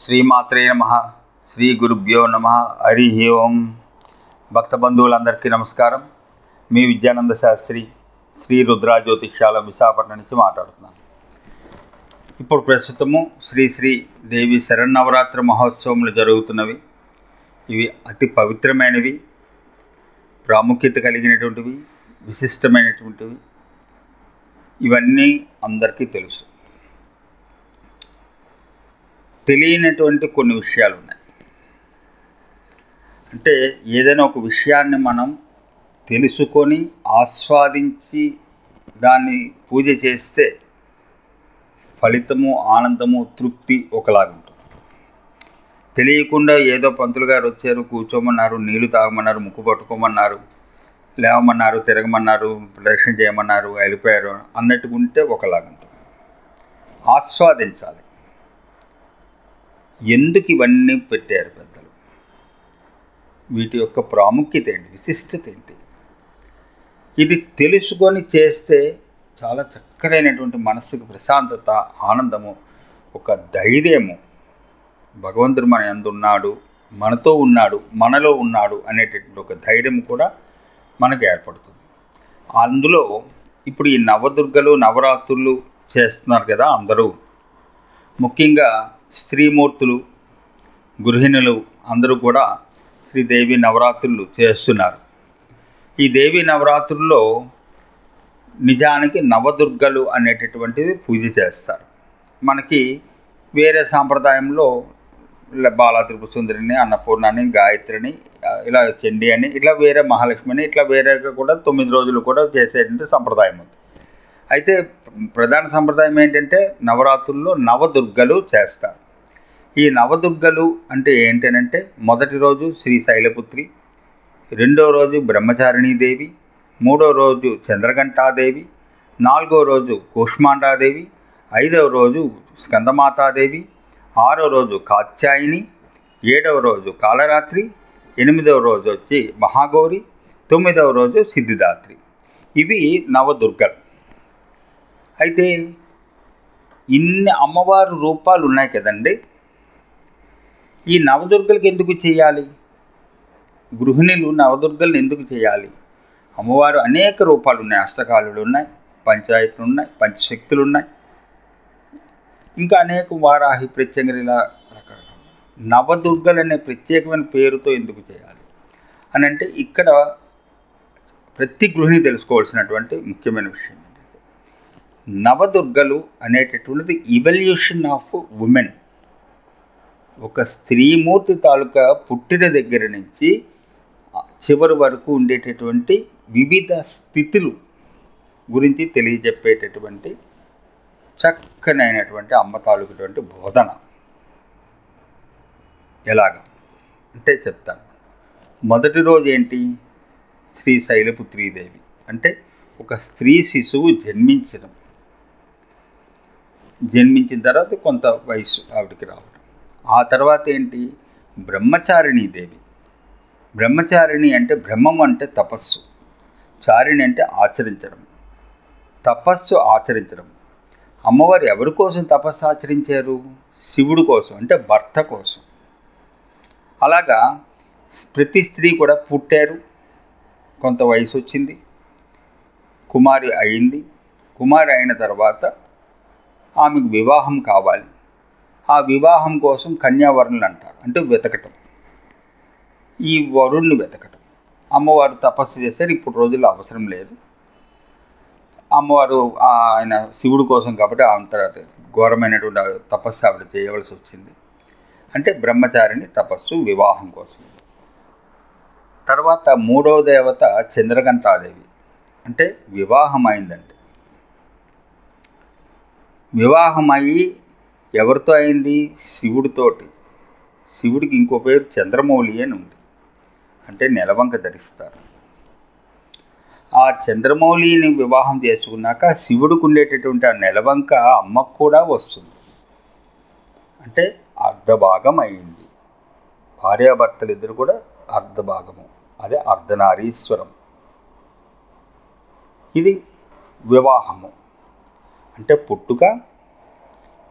శ్రీమాత్రే నమ. శ్రీ గురుభ్యో నమ. హరి ఓం. భక్త బంధువులందరికీ నమస్కారం. మీ విద్యానంద శాస్త్రి శ్రీ రుద్రా జ్యోతిష్యాల విశాఖపట్నం నుంచి మాట్లాడుతున్నాను. ఇప్పుడు ప్రస్తుతము శ్రీ శ్రీ దేవి శరన్నవరాత్రి మహోత్సవములు జరుగుతున్నవి. ఇవి అతి పవిత్రమైనవి. ప్రాముఖ్యత కలిగినటువంటివి. విశిష్టమైనటువంటివి. ఇవన్నీ అందరికీ తెలుసు. తెలియనటువంటి కొన్ని విషయాలు ఉన్నాయి అంటే ఏదైనా ఒక విషయాన్ని మనం తెలుసుకొని ఆస్వాదించి దాన్ని పూజ చేస్తే ఫలితము ఆనందము తృప్తి ఒకలాగా ఉంటుంది. తెలియకుండా ఏదో పంతులు గారు వచ్చారు కూర్చోమన్నారు నీళ్ళు తాగమన్నారు ముక్కు పట్టుకోమన్నారు లేవమన్నారు తిరగమన్నారు ప్రదక్షిణ చేయమన్నారు వెళ్ళిపోయారు అన్నట్టుగా ఉంటే ఒకలాగా ఉంటుంది. ఆస్వాదించాలి. ఎందుకు ఇవన్నీ పెట్టారు పెద్దలు? వీటి యొక్క ప్రాముఖ్యత ఏంటి? విశిష్టత ఏంటి? ఇది తెలుసుకొని చేస్తే చాలా చక్కడైనటువంటి మనస్సుకు ప్రశాంతత ఆనందము ఒక ధైర్యము. భగవంతుడు మన ఎందున్నాడు మనతో ఉన్నాడు మనలో ఉన్నాడు అనేటటువంటి ఒక ధైర్యం కూడా మనకు ఏర్పడుతుంది. అందులో ఇప్పుడు ఈ నవదుర్గలు నవరాత్రులు చేస్తున్నారు కదా అందరూ. ముఖ్యంగా స్త్రీమూర్తులు గృహిణులు అందరూ కూడా శ్రీదేవి నవరాత్రులు చేస్తున్నారు. ఈ దేవి నవరాత్రుల్లో నిజానికి నవదుర్గలు అనేటటువంటిది పూజ చేస్తారు. మనకి వేరే సాంప్రదాయంలో బాలా త్రిపుర సుందరిని అన్నపూర్ణని గాయత్రిని ఇలా చండి అని ఇట్లా వేరే మహాలక్ష్మిని ఇట్లా వేరేగా కూడా తొమ్మిది రోజులు కూడా చేసేటువంటి సంప్రదాయం ఉంది. అయితే ప్రధాన సంప్రదాయం ఏంటంటే నవరాత్రుల్లో నవదుర్గలు చేస్తారు. ఈ నవదుర్గలు అంటే ఏంటనంటే మొదటి రోజు శ్రీ శైలపుత్రి రెండో రోజు బ్రహ్మచారిణీదేవి మూడో రోజు చంద్రఘంటాదేవి నాలుగో రోజు కూష్మాండాదేవి ఐదవ రోజు స్కందమాతాదేవి ఆరో రోజు కాత్యాయిని ఏడవ రోజు కాలరాత్రి ఎనిమిదవ రోజు వచ్చి మహాగౌరి తొమ్మిదవ రోజు సిద్ధిదాత్రి. ఇవి నవదుర్గలు. అయితే ఇన్ని అమ్మవారు రూపాలు ఉన్నాయి కదండి. ఈ నవదుర్గలకి ఎందుకు చేయాలి? గృహిణులు నవదుర్గలను ఎందుకు చేయాలి? అమ్మవారు అనేక రూపాలు ఉన్నాయి. అష్టకాలు ఉన్నాయి పంచాయతీలు ఉన్నాయి పంచశక్తులు ఉన్నాయి. ఇంకా అనేక వారాహి ప్రత్యంగిరిలా రకాల. నవదుర్గలు అనే ప్రత్యేకమైన పేరుతో ఎందుకు చేయాలి? అని అంటే ఇక్కడ ప్రతి గృహిణి తెలుసుకోవాల్సినటువంటి ముఖ్యమైన విషయం. నవదుర్గలు అనేటటువంటిది ఇవల్యూషన్ ఆఫ్ ఉమెన్ ఒక స్త్రీమూర్తి తాలూకా పుట్టిన దగ్గర నుంచి చివరి వరకు ఉండేటటువంటి వివిధ స్థితులు గురించి తెలియజెప్పేటటువంటి చక్కనైనటువంటి అమ్మ తాలూకటువంటి బోధన. ఎలాగ? అంటే చెప్తాను. మొదటి రోజు ఏంటి? శ్రీ శైలపుత్రీదేవి. అంటే ఒక స్త్రీ శిశువు జన్మించడం. జన్మించిన తర్వాత కొంత వయసు ఆవిడకి రావడం ఆ తర్వాత ఏంటి? బ్రహ్మచారిణీ దేవి. బ్రహ్మచారిణి అంటే బ్రహ్మం అంటే తపస్సు. చారిణి అంటే ఆచరించడం. తపస్సు ఆచరించడం. అమ్మవారు ఎవరి కోసం తపస్సు ఆచరించారు? శివుడు కోసం అంటే భర్త కోసం. అలాగా ప్రతి స్త్రీ కూడా పుట్టారు. కొంత వయసు వచ్చింది. కుమారి అయింది. కుమారి అయిన తర్వాత ఆమెకు వివాహం కావాలి. ఆ వివాహం కోసం కన్యావరుణులు అంటారు. అంటే వెతకటం. ఈ వరుణ్ణి వెతకటం. అమ్మవారు తపస్సు చేశారు. ఇప్పుడు రోజుల్లో అవసరం లేదు. అమ్మవారు ఆయన శివుడు కోసం కాబట్టి అంత ఘోరమైనటువంటి తపస్సు ఆవిడ చేయవలసి వచ్చింది. అంటే బ్రహ్మచారిని తపస్సు వివాహం కోసం. తర్వాత మూడవ దేవత చంద్రఘంటాదేవి అంటే వివాహం అయిందండి. వివాహం అయ్యి ఎవరితో అయింది? శివుడితోటి. శివుడికి ఇంకో పేరు చంద్రమౌళి అని ఉంది. అంటే నెలవంక ధరిస్తారు. ఆ చంద్రమౌళిని వివాహం చేసుకున్నాక శివుడికి ఉండేటటువంటి ఆ నెలవంక అమ్మకు కూడా వస్తుంది. అంటే అర్ధభాగం అయింది. భార్యాభర్తలు ఇద్దరు కూడా అర్ధభాగము. అదే అర్ధనారీశ్వరం. ఇది వివాహము. అంటే పుట్టుక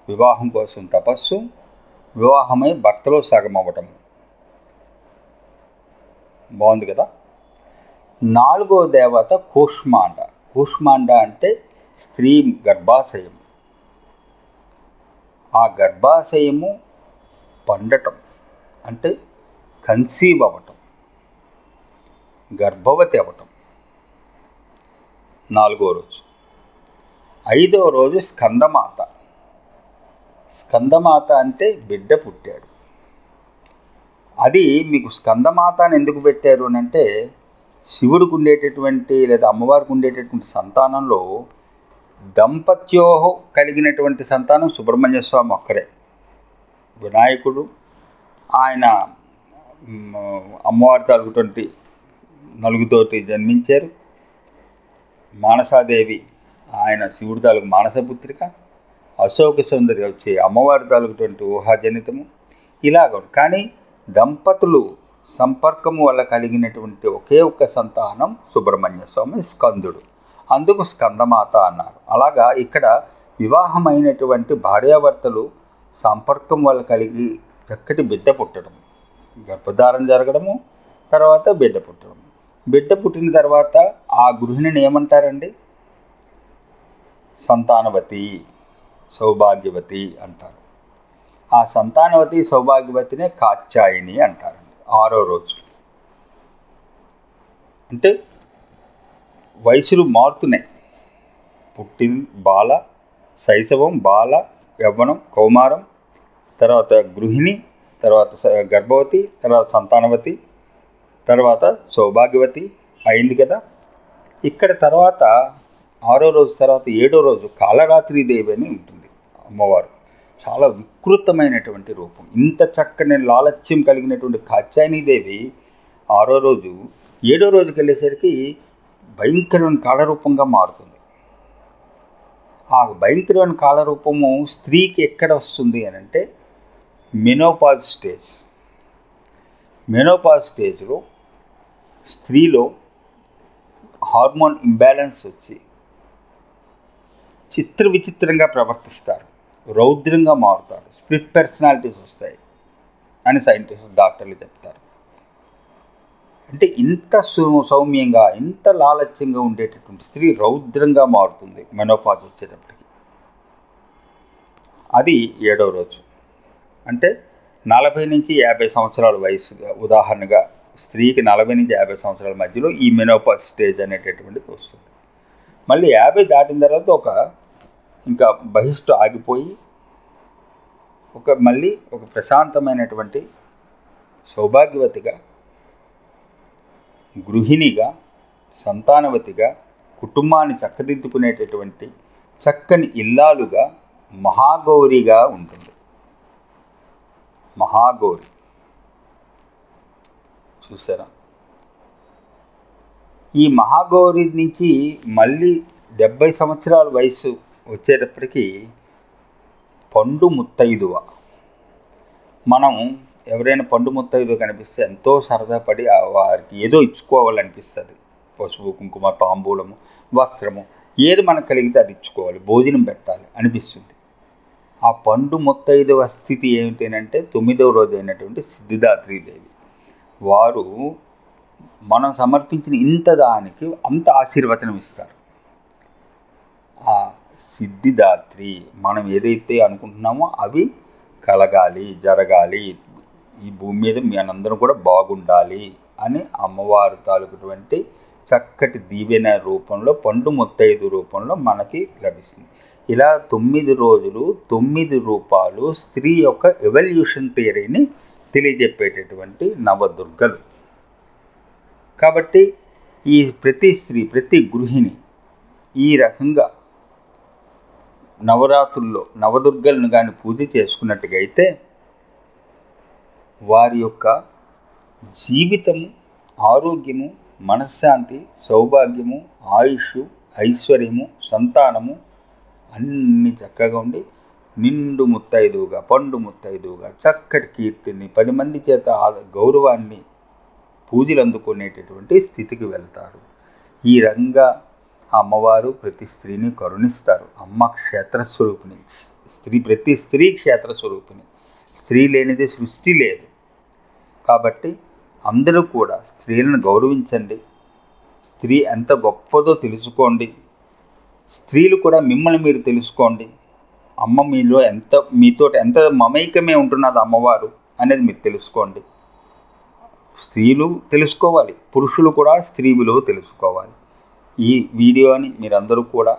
వివాహం కోసం తపస్సు వివాహమై భర్తలో సగం అవ్వటం. బాగుంది కదా? నాలుగో దేవత కూష్మాండ. కూష్మాండ అంటే స్త్రీ గర్భాశయం. ఆ గర్భాశయము పండటం అంటే కన్సీవ్ అవ్వటం గర్భవతి అవ్వటం. నాలుగో రోజు. ఐదవ రోజు స్కందమాత. స్కందమాత అంటే బిడ్డ పుట్టాడు. అది మీకు స్కందమాత అని ఎందుకు పెట్టారు అని అంటే శివుడికి ఉండేటటువంటి లేదా అమ్మవారికి ఉండేటటువంటి సంతానంలో దంపత్యోహం కలిగినటువంటి సంతానం సుబ్రహ్మణ్య స్వామి ఒక్కరే. వినాయకుడు ఆయన అమ్మవారి తాలూకుటువంటి నలుగుతోటి జన్మించారు. మానసాదేవి ఆయన శివుడి తాలూకు మానసపుత్రిక అశోక సౌందర్య వచ్చి అమ్మవారి తాలూకుటువంటి ఊహాజనితము ఇలాగ కానీ దంపతులు సంపర్కము వల్ల కలిగినటువంటి ఒకే ఒక్క సంతానం సుబ్రహ్మణ్య స్వామి స్కందుడు. అందుకు స్కందమాత అన్నారు. అలాగా ఇక్కడ వివాహమైనటువంటి భార్యాభర్తలు సంపర్కం వల్ల కలిగి చక్కటి బిడ్డ పుట్టడం గర్భధారణ జరగడము తర్వాత బిడ్డ పుట్టడం. బిడ్డ పుట్టిన తర్వాత ఆ గృహిణిని ఏమంటారండి? సంతానవతి సౌభాగ్యవతి అంటారు. ఆ సంతానవతి సౌభాగ్యవతినే కాత్యాయిని అంటారండి ఆరో రోజు. అంటే వయసులు మారుతున్నాయి. పుట్టిన బాల శైశవం బాల యవ్వనం కౌమారం తర్వాత గృహిణి తర్వాత గర్భవతి తర్వాత సంతానవతి తర్వాత సౌభాగ్యవతి అయింది కదా. ఇక్కడ తర్వాత ఆరో రోజు తర్వాత ఏడో రోజు కాలరాత్రి దేవి అని ఉంటుంది అమ్మవారు. చాలా వికృతమైనటువంటి రూపం. ఇంత చక్కని లాలత్యం కలిగినటువంటి కాత్యాయని దేవి ఆరో రోజు ఏడో రోజుకి వెళ్ళేసరికి భయంకరమైన కాలరూపంగా మారుతుంది. ఆ భయంకరమైన కాలరూపము స్త్రీకి ఎక్కడ వస్తుంది అని అంటే మెనోపాజ్ స్టేజ్ మెనోపాజ్ స్టేజ్లో స్త్రీలో హార్మోన్ ఇంబ్యాలెన్స్ వచ్చి చిత్ర విచిత్రంగా ప్రవర్తిస్తారు. రౌద్రంగా మారుతారు. స్ప్లిట్ పర్సనాలిటీస్ వస్తాయి అని సైంటిస్ట్ డాక్టర్లు చెప్తారు. అంటే ఇంత సౌమ్యంగా ఇంత లాలచ్యంగా ఉండేటటువంటి స్త్రీ రౌద్రంగా మారుతుంది మెనోపాజ్ వచ్చేటప్పటికి. అది ఏడవ రోజు. అంటే నలభై నుంచి యాభై సంవత్సరాల వయసుగా ఉదాహరణగా స్త్రీకి నలభై నుంచి యాభై సంవత్సరాల మధ్యలో ఈ మెనోపాజ్ స్టేజ్ అనేటటువంటిది వస్తుంది. మళ్ళీ యాభై దాటిన తర్వాత ఒక ఇంకా బహిష్టు ఆగిపోయి ఒక మళ్ళీ ఒక ప్రశాంతమైనటువంటి సౌభాగ్యవతిగా గృహిణిగా సంతానవతిగా కుటుంబాన్ని చక్కదిద్దుకునేటటువంటి చక్కని ఇల్లాలుగా మహాగౌరిగా ఉంటుంది. మహాగౌరి. చూసారా? ఈ మహాగౌరి నుంచి మళ్ళీ డెబ్భై సంవత్సరాల వయసు వచ్చేటప్పటికి పండు ముత్తైదువ. మనం ఎవరైనా పండు ముత్తైదువ కనిపిస్తే ఎంతో సరదా పడి వారికి ఏదో ఇచ్చుకోవాలనిపిస్తుంది. పసుపు కుంకుమ తాంబూలము వస్త్రము ఏది మనకు కలిగితే అది ఇచ్చుకోవాలి. భోజనం పెట్టాలి అనిపిస్తుంది. ఆ పండు ముత్తైదువ స్థితి ఏమిటంటే తొమ్మిదవ రోజు అయినటువంటి సిద్ధిదాత్రీదేవి వారు మనం సమర్పించిన ఇంత దానికి అంత ఆశీర్వచనం ఇస్తారు. సిద్ధిదాత్రి. మనం ఏదైతే అనుకుంటున్నామో అవి కలగాలి జరగాలి. ఈ భూమి మీద మీ అందరం కూడా బాగుండాలి అని అమ్మవారు తాలూకుటువంటి చక్కటి దీవెన రూపంలో పండు ముత్తైదు రూపంలో మనకి లభిస్తుంది. ఇలా తొమ్మిది రోజులు తొమ్మిది రూపాలు స్త్రీ యొక్క ఎవల్యూషన్ థియరీని తెలియజెప్పేటటువంటి నవదుర్గలు. కాబట్టి ఈ ప్రతి స్త్రీ ప్రతి గృహిణి ఈ రకంగా నవరాత్రుల్లో నవదుర్గలను కానీ పూజ చేసుకున్నట్టుగా అయితే వారి యొక్క జీవితము ఆరోగ్యము మనశ్శాంతి సౌభాగ్యము ఆయుష్ ఐశ్వర్యము సంతానము అన్ని చక్కగా ఉండి నిండు ముత్తైదువుగా పండు ముత్తైదువుగా చక్కటి కీర్తిని పది మంది చేత ఆ- గౌరవాన్ని పూజలు అందుకునేటటువంటి స్థితికి వెళ్తారు. ఈ రంగా అమ్మవారు ప్రతి స్త్రీని కరుణిస్తారు. అమ్మ క్షేత్రస్వరూపిణి. స్త్రీ ప్రతి స్త్రీ క్షేత్రస్వరూపిణి. స్త్రీ లేనిదే సృష్టి లేదు. కాబట్టి అందరూ కూడా స్త్రీలను గౌరవించండి. స్త్రీ ఎంత గొప్పదో తెలుసుకోండి. స్త్రీలు కూడా మిమ్మల్ని మీరు తెలుసుకోండి. అమ్మ మీలో ఎంత మీతో ఎంత మమైకమే ఉంటున్నది అమ్మవారు అనేది మీరు తెలుసుకోండి. స్త్రీలు తెలుసుకోవాలి. పురుషులు కూడా స్త్రీ విలువ తెలుసుకోవాలి. ఈ వీడియోని మీరందరూ కూడా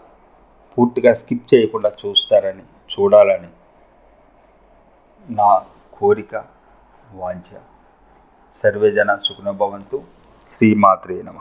పూర్తిగా స్కిప్ చేయకుండా చూస్తారని చూడాలని నా కోరిక వాంఛ. సర్వేజన సుఖనభవంతు శ్రీమాత్రే నమ.